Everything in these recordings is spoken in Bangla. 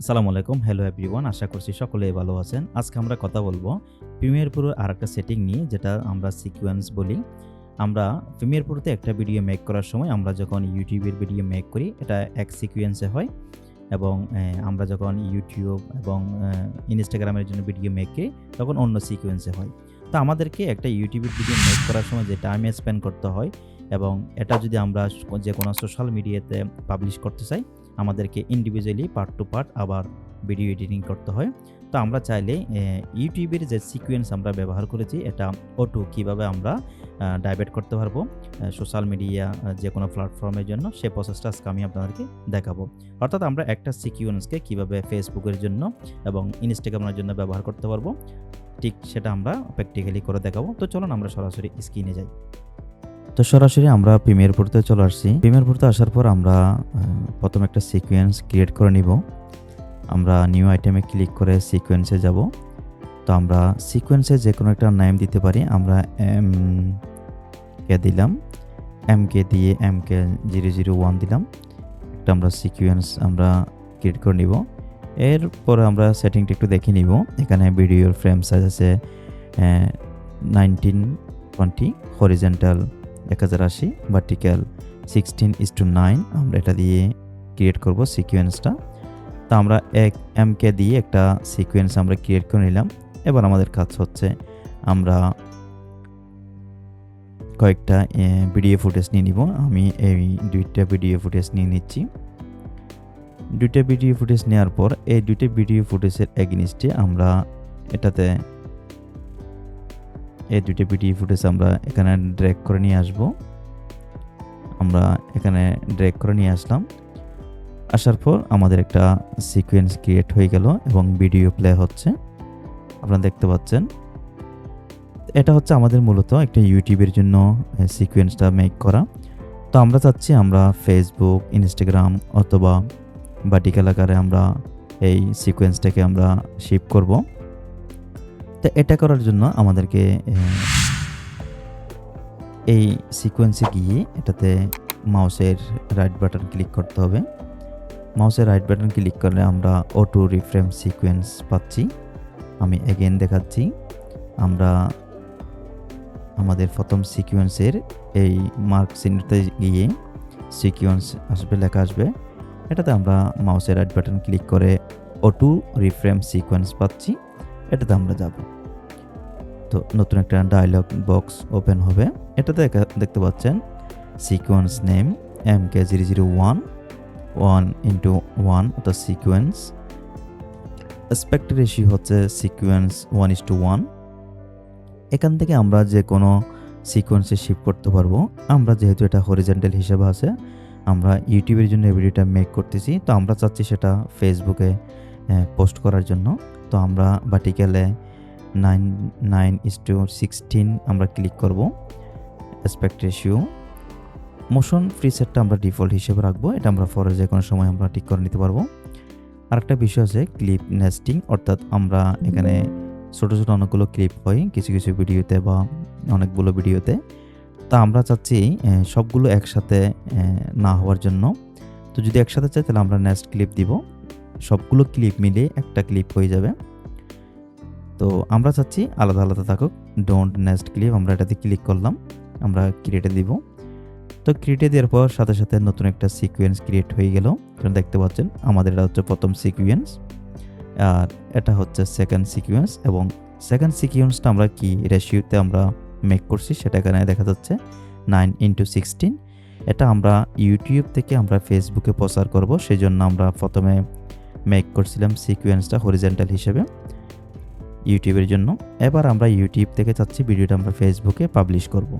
আসসালামু আলাইকুম হ্যালো এভরিওয়ান আশা করছি সকলেই ভালো আছেন। আজকে আমরা কথা বলব প্রিমিয়ার প্রোর আর একটা সেটিং নিয়ে, যেটা আমরা সিকোয়েন্স বলি। আমরা প্রিমিয়ার প্রোতে একটা ভিডিও মেক করার সময় আমরা যখন ইউটিউবের ভিডিও মেক করি, এটা এক সিকোয়েন্সে হয়। এবং আমরা যখন ইউটিউব এবং ইনস্টাগ্রামের জন্য ভিডিও মেক করি, তখন অন্য সিকোয়েন্সে হয়। তো আমাদেরকে একটা ইউটিউবের ভিডিও মেক করার সময় যে টাইম স্পেন্ড করতে হয়, এবং এটা যদি আমরা যে কোনো সোশ্যাল মিডিয়াতে পাবলিশ করতে চাই আমাদেরকে ইন্ডিভিজুয়ালি পার্ট টু পার্ট আবার ভিডিও এডিটিং করতে হয়। তো আমরা চাইলে ইউটিউবের যে সিকোয়েন্স আমরা ব্যবহার করেছি, এটা অটো কীভাবে আমরা ডাইভার্ট করতে পারব সোশ্যাল মিডিয়া যে কোনো প্ল্যাটফর্মের জন্য, সে প্রসেসটা আজকে আমি আপনাদেরকে দেখাবো। অর্থাৎ আমরা একটা সিকোয়েন্সকে কীভাবে ফেসবুকের জন্য এবং ইনস্টাগ্রামের জন্য ব্যবহার করতে পারব, ঠিক সেটা আমরা প্র্যাকটিক্যালি করে দেখাবো। তো চলুন আমরা সরাসরি স্ক্রিনে যাই। তো সরাসরি আমরা প্রিমিয়ার পড়তে চলে আসছি। প্রিমিয়ার পড়তে আসার পর আমরা প্রথম একটা সিকোয়েন্স ক্রিয়েট করে নিব। আমরা নিউ আইটেমে ক্লিক করে সিকোয়েন্সে যাব। তো আমরা সিকোয়েন্সে যে কোনো একটা নাম দিতে পারি। আমরা এম কে দিলাম। এম কে দিয়ে M K zero zero one দিলাম। একটা আমরা সিকোয়েন্স আমরা ক্রিয়েট করে নিব। এরপরে আমরা সেটিংটা একটু দেখে নিব। এখানে ভিডিওর ফ্রেম সাইজ আছে নাইনটিন টোয়েন্টি হরিজেন্টাল এক হাজার আশি vertical sixteen is to nine আমরা এটা দিয়ে ক্রিয়েট করব সিকোয়েন্সটা তো আমরা এক এমকে দিয়ে একটা সিকোয়েন্স আমরা ক্রিয়েট করে নিলাম। এবার আমাদের কাজ হচ্ছে আমরা কয়েকটা ভিডিও ফুটেজ নিয়ে নিব। আমি এই দুইটা ভিডিও ফুটেজ নিয়ে নিচ্ছি। দুইটা ভিডিও ফুটেজ নেওয়ার পর এই দুইটা ভিডিও ফুটেজের এগেনিস্টে আমরা এটাতে এই দুইটা ভিডিও ফুটেজ আমরা এখানে ড্র্যাগ করে নিয়ে আসব। আমরা এখানে ড্র্যাগ করে নিয়ে আসলাম। আসার পর আমাদের একটা সিকোয়েন্স ক্রিয়েট হয়ে গেল এবং ভিডিও প্লে হচ্ছে। আপনারা দেখতে পাচ্ছেন। এটা হচ্ছে আমাদের মূলত একটা ইউটিউবের জন্য সিকোয়েন্সটা মেক করা। তো আমরা চাচ্ছি আমরা ফেসবুক ইনস্টাগ্রাম অথবা ভার্টিক্যাল আকারে আমরা এই সিকোয়েন্সটাকে আমরা শিপ করব। তো এটা করার জন্য আমাদেরকে এই সিকোয়েন্সে গিয়ে এটাতে মাউসের রাইট বাটন ক্লিক করতে হবে। মাউসের রাইট বাটন ক্লিক করলে আমরা অটো রিফ্রেম সিকোয়েন্স পাচ্ছি। আমি এগেন দেখাচ্ছি। আমরা আমাদের প্রথম সিকোয়েন্সের এই মার্ক সিনতে গিয়ে সিকোয়েন্স আসবে, লেখা আসবে। এটাতে আমরা মাউসের রাইট বাটন ক্লিক করে অটো রিফ্রেম সিকোয়েন্স পাচ্ছি। এটাতে আমরা যাব। তো নতুন একটা ডায়লগ বক্স ওপেন হবে। এটাতে দেখা- দেখতে পাচ্ছেন sequence name M K zero zero one one into one অর্থাৎ সিকোয়েন্স রেশিও হচ্ছে sequence one is to one এখান থেকে আমরা যে কোনো সিকোয়েন্সে শিফট করতে পারব। আমরা যেহেতু এটা হরিজেন্টাল হিসেবে আছে, আমরা ইউটিউবের জন্য ভিডিওটা মেক করতেছি। তো আমরা চাচ্ছি সেটা ফেসবুকে পোস্ট করার জন্য। তো আমরা ভার্টিক্যালে nine nine is to sixteen আমরা ক্লিক করব। অ্যাসপেক্ট রেশিও মোশন ফ্রি আমরা ডিফল্ট হিসেবে রাখব। এটা আমরা পরে যে কোনো সময় আমরা ঠিক করে নিতে পারব। আরেকটা বিষয় আছে ক্লিপ নেস্টিং অর্থাৎ আমরা এখানে ছোটো ছোটো অনেকগুলো ক্লিপ হয় কিছু কিছু ভিডিওতে বা অনেকগুলো ভিডিওতে তা আমরা চাচ্ছি সবগুলো একসাথে না হওয়ার জন্য। তো যদি একসাথে চাই তাহলে আমরা নেক্সট ক্লিপ দিব। সবগুলো ক্লিপ মিলে একটা ক্লিপ হয়ে যাবে। তো আমরা চাচ্ছি আলাদা আলাদা থাকুক। ডোন্ট নেক্সট ক্লিপ আমরা এটাতে ক্লিক করলাম। আমরা ক্রিয়েটে দিব। তো ক্রিয়েটে দেওয়ার পর সাথে সাথে নতুন একটা সিকোয়েন্স ক্রিয়েট হয়ে গেল। আপনারা দেখতে পাচ্ছেন, আমাদের এটা হচ্ছে প্রথম সিকোয়েন্স আর এটা হচ্ছে সেকেন্ড সিকোয়েন্স এবং সেকেন্ড সিকোয়েন্সটা আমরা কি রেশিওতে আমরা মেক করছি সেটা এখানে দেখা যাচ্ছে নাইন ইন্টু সিক্সটিন এটা আমরা ইউটিউব থেকে আমরা ফেসবুকে প্রচার করব সেই জন্য আমরা প্রথমে মেক করছিলাম সিকোয়েন্সটা হরিজেন্টাল হিসেবে। ইউটিউবের জন্য। এবার আমরা ইউটিউব থেকে চাচ্ছি ভিডিওটা আমরা ফেসবুকে পাবলিশ করব।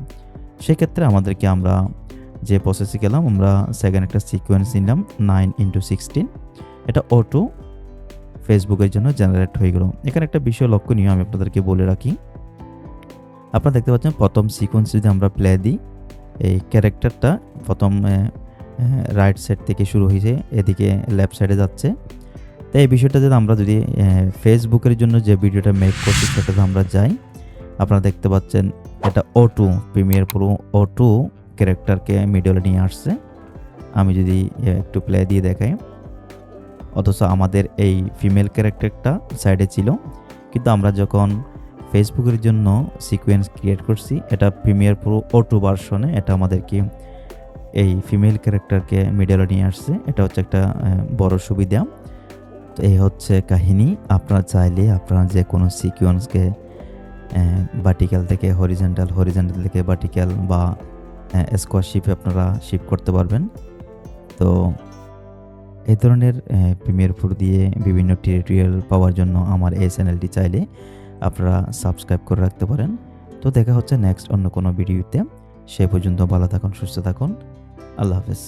সেক্ষেত্রে আমাদেরকে আমরা যে প্রসেসে গেলাম, আমরা সেকেন্ড একটা সিকোয়েন্স নিলাম নাইন ইন্টু সিক্সটিন এটা অটো ফেসবুকের জন্য জেনারেট হয়ে গেল। এখানে একটা বিষয় লক্ষণীয় আমি আপনাদেরকে বলে রাখি। আপনারা দেখতে পাচ্ছেন প্রথম সিকোয়েন্স যদি আমরা প্লে দিই, এই ক্যারেক্টারটা প্রথম রাইট সাইড থেকে শুরু হয়েছে, এদিকে লেফট সাইডে যাচ্ছে। তো এই বিষয়টা যদি আমরা যদি ফেসবুকের জন্য যে ভিডিওটা মেক করছি সেটাতে আমরা যাই। আপনারা দেখতে পাচ্ছেন এটা অটো প্রিমিয়ার প্রো ও টু ক্যারেক্টারকে মিডলে নিয়ে আসছে। আমি যদি একটু প্লে দিয়ে দেখাই। অথচ আমাদের এই ফিমেল ক্যারেক্টারটা সাইডে ছিল। কিন্তু আমরা যখন ফেসবুকের জন্য সিকোয়েন্স ক্রিয়েট করছি, এটা প্রিমিয়ার প্রো অটো ভার্সনে এটা আমাদেরকে এই ফিমেল ক্যারেক্টারকে মিডলে নিয়ে আসছে। এটা হচ্ছে একটা বড় সুবিধা। তো এই হচ্ছে কাহিনী। আপনারা চাইলে আপনারা যে কোনো সিকোয়েন্সকে ভার্টিক্যাল থেকে হরিজেন্টাল হরিজেন্টাল থেকে ভার্টিক্যাল বা স্কোয়ার শিপে আপনারা শিপ করতে পারবেন। তো এই ধরনের প্রিমিয়ার প্রো দিয়ে বিভিন্ন টিউটোরিয়াল পাওয়ার জন্য আমার এই চ্যানেলটি চাইলে আপনারা সাবস্ক্রাইব করে রাখতে পারেন। তো দেখা হচ্ছে নেক্সট অন্য কোনো ভিডিওতে সে পর্যন্ত ভালো থাকুন, সুস্থ থাকুন। আল্লাহ হাফেজ।